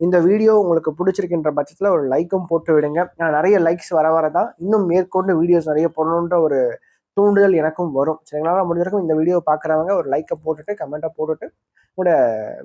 இந்த வீடியோ உங்களுக்கு பிடிச்சிருக்கின்ற பட்சத்தில் ஒரு லைக்கும் போட்டு விடுங்க. நான் நிறைய லைக்ஸ் வர வர தான் இன்னும் மேற்கொண்டு வீடியோஸ் நிறைய போடணுன்ற ஒரு தூண்டுதல் எனக்கும் வரும். சரிங்களா? முடிஞ்சிருக்கும் இந்த வீடியோ பார்க்குறவங்க ஒரு லைக்கை போட்டுட்டு கமெண்ட்டை போட்டுட்டு உங்களோட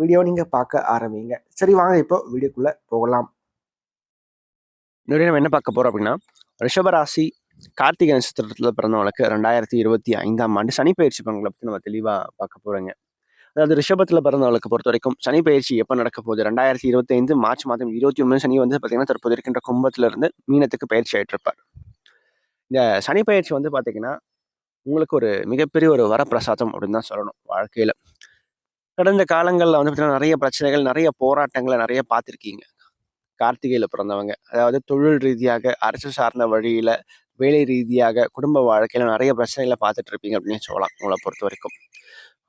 வீடியோ நீங்கள் பார்க்க ஆரம்பிங்க. சரி வாங்க இப்போ வீடியோக்குள்ளே போகலாம். இந்த நம்ம என்ன பார்க்க போகிறோம் அப்படின்னா ரிஷபராசி கார்த்திகை நட்சத்திரத்தில் பிறந்தவங்களுக்கு ரெண்டாயிரத்தி இருபத்தி ஐந்தாம் ஆண்டு சனி பயிற்சி பற்றி நம்ம தெளிவாக பார்க்க போகிறோங்க அதாவது ரிஷபத்தில் பிறந்தவங்களுக்கு பொறுத்த வரைக்கும் சனி பயிற்சி எப்போ நடக்க போகுது? ரெண்டாயிரத்தி இருபத்தி ஐந்து மார்ச் மாதம் இருபத்தி ஒன்று சனி வந்து பார்த்தீங்கன்னா தற்போது இருக்கின்ற கும்பத்திலிருந்து மீனத்துக்கு பயிற்சி ஆகிட்டிருப்பார் இந்த சனி பயிற்சி வந்து பார்த்தீங்கன்னா உங்களுக்கு ஒரு மிகப்பெரிய ஒரு வரப்பிரசாதம் அப்படின்னு தான் சொல்லணும் வாழ்க்கையில. கடந்த காலங்களில் வந்து பார்த்தீங்கன்னா நிறைய பிரச்சனைகள் நிறைய போராட்டங்களை நிறைய பார்த்துருக்கீங்க. கார்த்திகையில் பிறந்தவங்க அதாவது தொழில் ரீதியாக அரசு சார்ந்த வழியில வேலை ரீதியாக குடும்ப வாழ்க்கையில நிறைய பிரச்சனைகளை பார்த்துட்டு இருப்பீங்க அப்படின்னு சொல்லலாம் உங்களை பொறுத்த வரைக்கும்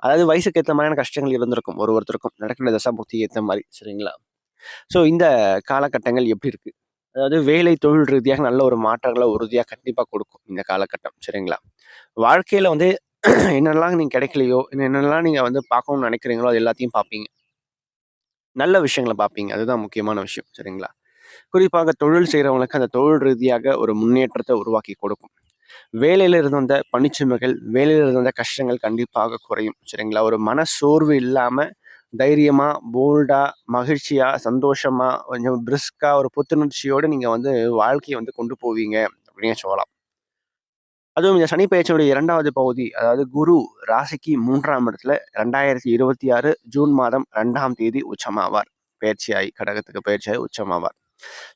அதாவது வயசுக்கு ஏற்ற மாதிரியான கஷ்டங்கள் இருந்திருக்கும். ஒரு ஒருத்தருக்கும் நடக்கிற தசாபுக்தி ஏற்ற மாதிரி சரிங்களா? ஸோ இந்த காலகட்டங்கள் எப்படி இருக்கு? அதாவது வேலை தொழில் ரீதியாக நல்ல ஒரு மாற்றங்களை உறுதியாக கண்டிப்பாக கொடுக்கும் இந்த காலகட்டம் சரிங்களா? வாழ்க்கையில் வந்து என்னெல்லாம் நீங்கள் கிடைக்கலையோ என்னென்னலாம் நீங்கள் வந்து பார்க்கணும்னு நினைக்கிறீங்களோ அது எல்லாத்தையும் பார்ப்பீங்க. நல்ல விஷயங்களை பார்ப்பீங்க. அதுதான் முக்கியமான விஷயம் சரிங்களா? குறிப்பாக தொழில் செய்கிறவங்களுக்கு அந்த தொழில் ரீதியாக ஒரு முன்னேற்றத்தை உருவாக்கி கொடுக்கும். வேலையில இருந்து வந்த பணிச்சுமைகள் வேலையில இருந்து வந்த கஷ்டங்கள் கண்டிப்பாக குறையும் சரிங்களா? ஒரு மன சோர்வு இல்லாம தைரியமா போல்டா மகிழ்ச்சியா சந்தோஷமா கொஞ்சம் பிரிஸ்காக ஒரு புத்துணர்ச்சியோடு நீங்க வந்து வாழ்க்கையை வந்து கொண்டு போவீங்க அப்படின்னு சொல்லலாம். அதுவும் இந்த சனி பயிற்சியுடைய இரண்டாவது பகுதி அதாவது குரு ராசிக்கு மூன்றாம் இடத்துல ரெண்டாயிரத்தி இருபத்தி ஆறு ஜூன் மாதம் ரெண்டாம் தேதி உச்சமாவார். பயிற்சியாய் கடகத்துக்கு பயிற்சியாய் உச்சமாவார்.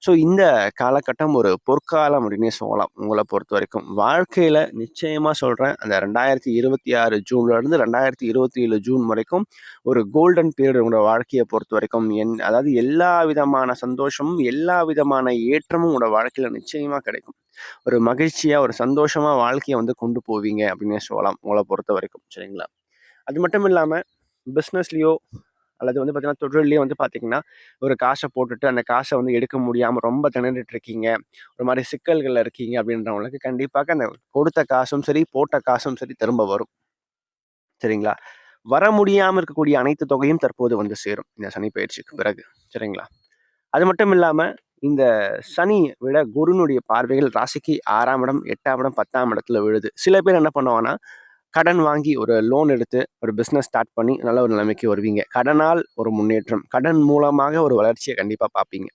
ஸோ இந்த காலகட்டம் ஒரு பொற்காலம் அப்படின்னே சொல்லலாம் உங்களை பொறுத்த வரைக்கும். வாழ்க்கையில் நிச்சயமாக சொல்கிறேன் அந்த ரெண்டாயிரத்தி இருபத்தி ஆறு ஜூன்ல இருந்து ரெண்டாயிரத்தி இருபத்தி ஏழு ஜூன் வரைக்கும் ஒரு கோல்டன் பீரியட் உங்களோட வாழ்க்கையை பொறுத்த வரைக்கும். என் அதாவது எல்லா விதமான சந்தோஷமும் எல்லா விதமான ஏற்றமும் உங்களோட வாழ்க்கையில் நிச்சயமாக கிடைக்கும். ஒரு மகிழ்ச்சியாக ஒரு சந்தோஷமாக வாழ்க்கையை வந்து கொண்டு போவீங்க அப்படின்னே சொல்லலாம் உங்களை பொறுத்த வரைக்கும். சரிங்களா? அது மட்டும் இல்லாமல் பிஸ்னஸ்லேயோ அல்லது வந்து பார்த்தீங்கன்னா தொழிலே வந்து பார்த்தீங்கன்னா ஒரு காசை போட்டுட்டு அந்த காசை வந்து எடுக்க முடியாமல் ரொம்ப திணறிட்டு இருக்கீங்க ஒரு மாதிரி சிக்கல்களில் இருக்கீங்க அப்படின்றவங்களுக்கு கண்டிப்பாக அந்த கொடுத்த காசும் சரி போட்ட காசும் சரி திரும்ப வரும். சரிங்களா? வர முடியாமல் இருக்கக்கூடிய அனைத்து தொகையும் தற்போது வந்து சேரும். இந்த சனி பயிற்சிக்கு பிறகு. சரிங்களா? அது மட்டும் இல்லாமல் இந்த சனி விட குருனுடைய பார்வைகள் ராசிக்கு ஆறாம் இடம் எட்டாம் இடம் பத்தாம் இடத்துல விழுது. சில பேர் என்ன பண்ணுவாங்கன்னா கடன் வாங்கி ஒரு லோன் எடுத்து ஒரு பிஸ்னஸ் ஸ்டார்ட் பண்ணி நல்ல ஒரு நிலைமைக்கு வருவீங்க. கடனால் ஒரு முன்னேற்றம். கடன் மூலமாக ஒரு வளர்ச்சியை கண்டிப்பாக பார்ப்பீங்க.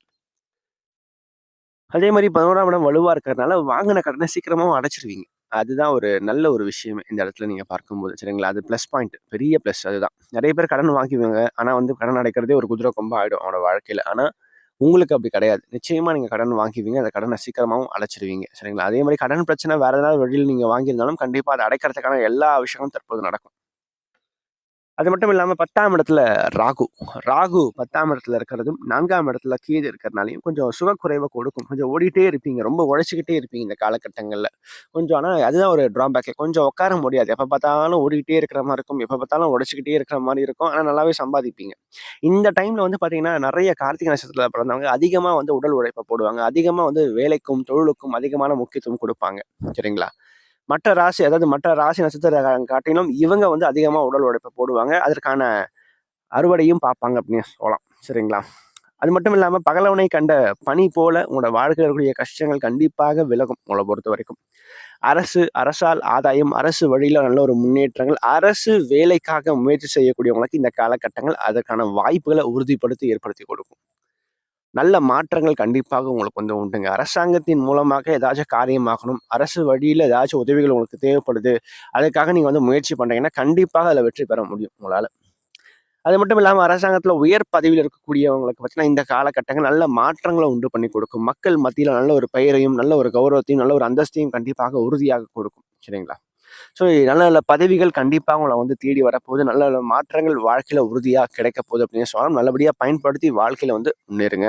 அதே மாதிரி பதினோராம் இடம் வலுவாக இருக்கிறதுனால வாங்கின கடனை சீக்கிரமாகவும் அடைச்சிருவீங்க. அதுதான் ஒரு நல்ல ஒரு விஷயம் இந்த இடத்துல நீங்கள் பார்க்கும்போது சரிங்களா? அது ப்ளஸ் பாயிண்ட் பெரிய ப்ளஸ் அதுதான். நிறைய பேர் கடன் வாங்கிக்குவாங்க. ஆனால் வந்து கடன் அடைக்கிறதே ஒரு குதிரை கொம்ப ஆகிடும் அவனோட வாழ்க்கையில். ஆனால் உங்களுக்கு அப்படி கிடையாது. நிச்சயமா நீங்கள் கடன் வாங்குவீங்க அந்த கடனை சீக்கிரமாகவும் அடைச்சிருவீங்க. சரிங்களா? அதே மாதிரி கடன் பிரச்சனை வேற ஏதாவது வழியில் நீங்கள் வாங்கியிருந்தாலும் கண்டிப்பாக அதை அடைக்கிறதுக்கான எல்லா விஷயங்களும் தற்போது நடக்கும். அது மட்டும் இல்லாமல் பத்தாம் இடத்துல ராகு. ராகு பத்தாம் இடத்துல இருக்கிறதும் நான்காம் இடத்துல கீழே இருக்கிறதுனாலையும் கொஞ்சம் சுகக்குறைவை கொடுக்கும். கொஞ்சம் ஓடிட்டே இருப்பீங்க. ரொம்ப உழைச்சிக்கிட்டே இருப்பீங்க இந்த காலகட்டங்களில். கொஞ்சம் ஆனால் அதுதான் ஒரு ட்ராபேக் கொஞ்சம் உட்கார முடியாது. எப்போ பார்த்தாலும் ஓடிக்கிட்டே இருக்கிற மாதிரி இருக்கும். எப்போ பார்த்தாலும் உழைச்சிக்கிட்டே இருக்கிற மாதிரி இருக்கும். ஆனால் நல்லாவே சம்பாதிப்பீங்க. இந்த டைமில் வந்து பார்த்தீங்கன்னா நிறைய கார்த்திகை நட்சத்திரத்தில் பிறந்தவங்க அதிகமாக வந்து உடல் உழைப்பை போடுவாங்க. அதிகமாக வந்து வேலைக்கும் தொழிலுக்கும் அதிகமான முக்கியத்துவம் கொடுப்பாங்க. சரிங்களா? மற்ற ராசி அதாவது மற்ற ராசி நட்சத்திரம் காட்டிலும் இவங்க வந்து அதிகமாக உடல் உழைப்பை போடுவாங்க. அதற்கான அறுவடையும் பார்ப்பாங்க அப்படின்னு சொல்லலாம். சரிங்களா? அது மட்டும் இல்லாமல் பகலவனை கண்ட பணி போல உங்களோட வாழ்க்கையில் இருக்கக்கூடிய கஷ்டங்கள் கண்டிப்பாக விலகும் உங்களை பொறுத்த வரைக்கும். அரசு அரசால் ஆதாயம் அரசு வழியில் நல்ல ஒரு முன்னேற்றங்கள் அரசு வேலைக்காக முயற்சி செய்யக்கூடியவங்களுக்கு இந்த காலகட்டங்கள் அதற்கான வாய்ப்புகளை உறுதிப்படுத்தி ஏற்படுத்தி கொடுக்கும். நல்ல மாற்றங்கள் கண்டிப்பாக உங்களுக்கு வந்து உண்டுங்க. அரசாங்கத்தின் மூலமாக ஏதாச்சும் காரியமாகணும் அரசு வழியில் ஏதாச்சும் உதவிகள் உங்களுக்கு தேவைப்படுது அதுக்காக நீங்கள் வந்து முயற்சி பண்ணுறீங்கன்னா கண்டிப்பாக அதில் வெற்றி பெற முடியும் உங்களால். அது மட்டும் இல்லாமல் அரசாங்கத்தில் உயர் பதவியில் இருக்கக்கூடியவங்களுக்கு பார்த்தீங்கன்னா இந்த காலகட்டங்கள் நல்ல மாற்றங்களை உண்டு பண்ணி கொடுக்கும். மக்கள் மத்தியில் நல்ல ஒரு பெயரையும் நல்ல ஒரு கௌரவத்தையும் நல்ல ஒரு அந்தஸ்தையும் கண்டிப்பாக உறுதியாக கொடுக்கும். சரிங்களா? ஸோ நல்ல நல்ல பதவிகள் கண்டிப்பாக உங்களை வந்து தேடி வரப்போகுது. நல்ல நல்ல மாற்றங்கள் வாழ்க்கையில் உறுதியாக கிடைக்க போகுது அப்படின்னு சொல்லலாம் நல்லபடியாக பயன்படுத்தி வாழ்க்கையில் வந்து முன்னேறுங்க.